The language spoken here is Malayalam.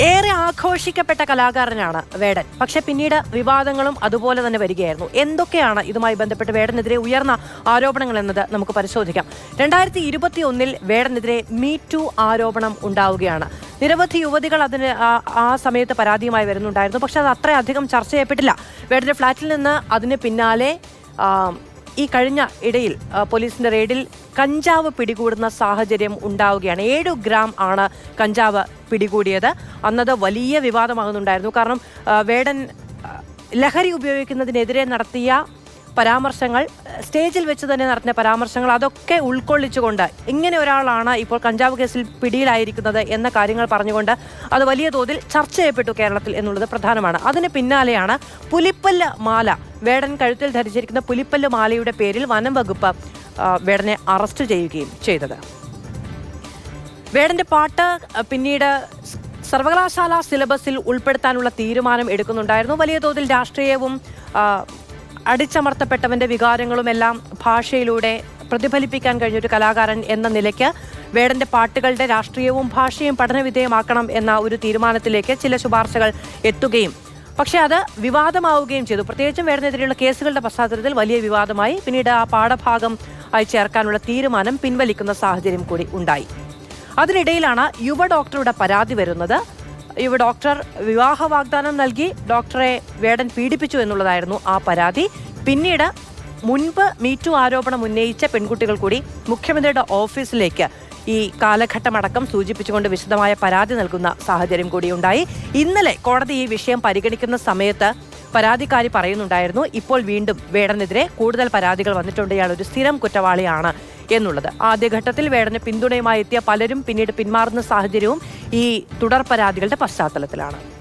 ഏറെ ആഘോഷിക്കപ്പെട്ട കലാകാരനാണ് വേടൻ. പക്ഷെ പിന്നീട് വിവാദങ്ങളും അതുപോലെ തന്നെ വരികയായിരുന്നു. എന്തൊക്കെയാണ് ഇതുമായി ബന്ധപ്പെട്ട് വേടനെതിരെ ഉയർന്ന ആരോപണങ്ങൾ എന്നത് നമുക്ക് പരിശോധിക്കാം. രണ്ടായിരത്തി ഇരുപത്തി ഒന്നിൽ വേടനെതിരെ മീ ടു ആരോപണം ഉണ്ടാവുകയാണ്. നിരവധി യുവതികൾ അതിന് ആ- സമയത്ത് പരാതിയുമായി വരുന്നുണ്ടായിരുന്നു. പക്ഷെ അത് അത്രയധികം ചർച്ച ചെയ്യപ്പെട്ടില്ല. വേടന്റെ ഫ്ളാറ്റിൽ നിന്ന് അതിന് പിന്നാലെ ഈ കഴിഞ്ഞ ഇടയിൽ പോലീസിന്റെ റെയ്ഡിൽ കഞ്ചാവ് പിടികൂടുന്ന സാഹചര്യം ഉണ്ടാവുകയാണ്. ഏഴു ഗ്രാം ആണ് കഞ്ചാവ് പിടികൂടിയത്. അന്നത് വലിയ വിവാദമാകുന്നുണ്ടായിരുന്നു. കാരണം വേടൻ ലഹരി ഉപയോഗിക്കുന്നതിനെതിരെ നടത്തിയ പരാമർശങ്ങൾ സ്റ്റേജിൽ വെച്ച് തന്നെ നടത്തിയ പരാമർശങ്ങൾ അതൊക്കെ ഉൾക്കൊള്ളിച്ചുകൊണ്ട് ഇങ്ങനെ ഒരാളാണ് ഇപ്പോൾ കഞ്ചാവ് കേസിൽ പിടിയിലായിരിക്കുന്നത് എന്ന കാര്യങ്ങൾ പറഞ്ഞുകൊണ്ട് അത് വലിയ തോതിൽ ചർച്ച ചെയ്യപ്പെട്ടു കേരളത്തിൽ എന്നുള്ളത് പ്രധാനമാണ്. അതിന് പിന്നാലെയാണ് പുലിപ്പല്ല മാല വേടൻ കഴുത്തിൽ ധരിച്ചിരിക്കുന്ന പുലിപ്പല്ല് മാലയുടെ പേരിൽ വനം വകുപ്പ് വേടനെ അറസ്റ്റ് ചെയ്യുകയും ചെയ്തത്. വേടന്റെ പാട്ട് പിന്നീട് സർവകലാശാല സിലബസിൽ ഉൾപ്പെടുത്താനുള്ള തീരുമാനം എടുക്കുന്നുണ്ടായിരുന്നു. വലിയ തോതിൽ രാഷ്ട്രീയവും അടിച്ചമർത്തപ്പെട്ടവന്റെ വികാരങ്ങളും എല്ലാം ഭാഷയിലൂടെ പ്രതിഫലിപ്പിക്കാൻ കഴിഞ്ഞൊരു കലാകാരൻ എന്ന നിലയ്ക്ക് വേടന്റെ പാട്ടുകളുടെ രാഷ്ട്രീയവും ഭാഷയും പഠനവിധേയമാക്കണം എന്ന ഒരു തീരുമാനത്തിലേക്ക് ചില ശുപാർശകൾ എത്തുകയും പക്ഷേ അത് വിവാദമാവുകയും ചെയ്തു. പ്രത്യേകിച്ചും വേടനെതിരെയുള്ള കേസുകളുടെ പശ്ചാത്തലത്തിൽ വലിയ വിവാദമായി. പിന്നീട് ആ പാഠഭാഗം ആയി ചേർക്കാനുള്ള തീരുമാനം പിൻവലിക്കുന്ന സാഹചര്യം കൂടി ഉണ്ടായി. അതിനിടയിലാണ് യുവ ഡോക്ടറുടെ പരാതി വരുന്നത്. യുവ ഡോക്ടർ വിവാഹ വാഗ്ദാനം നൽകി ഡോക്ടറെ വേടൻ പീഡിപ്പിച്ചു എന്നുള്ളതായിരുന്നു ആ പരാതി. പിന്നീട് മുൻപ് മീറ്റു ആരോപണം ഉന്നയിച്ച പെൺകുട്ടികൾ കൂടി മുഖ്യമന്ത്രിയുടെ ഓഫീസിലേക്ക് ഈ കാലഘട്ടമടക്കം സൂചിപ്പിച്ചുകൊണ്ട് വിശദമായ പരാതി നൽകുന്ന സാഹചര്യം കൂടിയുണ്ടായി. ഇന്നലെ കോടതി ഈ വിഷയം പരിഗണിക്കുന്ന സമയത്ത് പരാതിക്കാരി പറയുന്നുണ്ടായിരുന്നു ഇപ്പോൾ വീണ്ടും വേടനെതിരെ കൂടുതൽ പരാതികൾ വന്നിട്ടുണ്ട് ഇയാൾ ഒരു സ്ഥിരം കുറ്റവാളിയാണ് എന്നുള്ളത്. ആദ്യഘട്ടത്തിൽ വേടന് പിന്തുണയുമായി എത്തിയ പലരും പിന്നീട് പിന്മാറുന്ന സാഹചര്യവും ഈ തുടർ പരാതികളുടെ പശ്ചാത്തലത്തിലാണ്.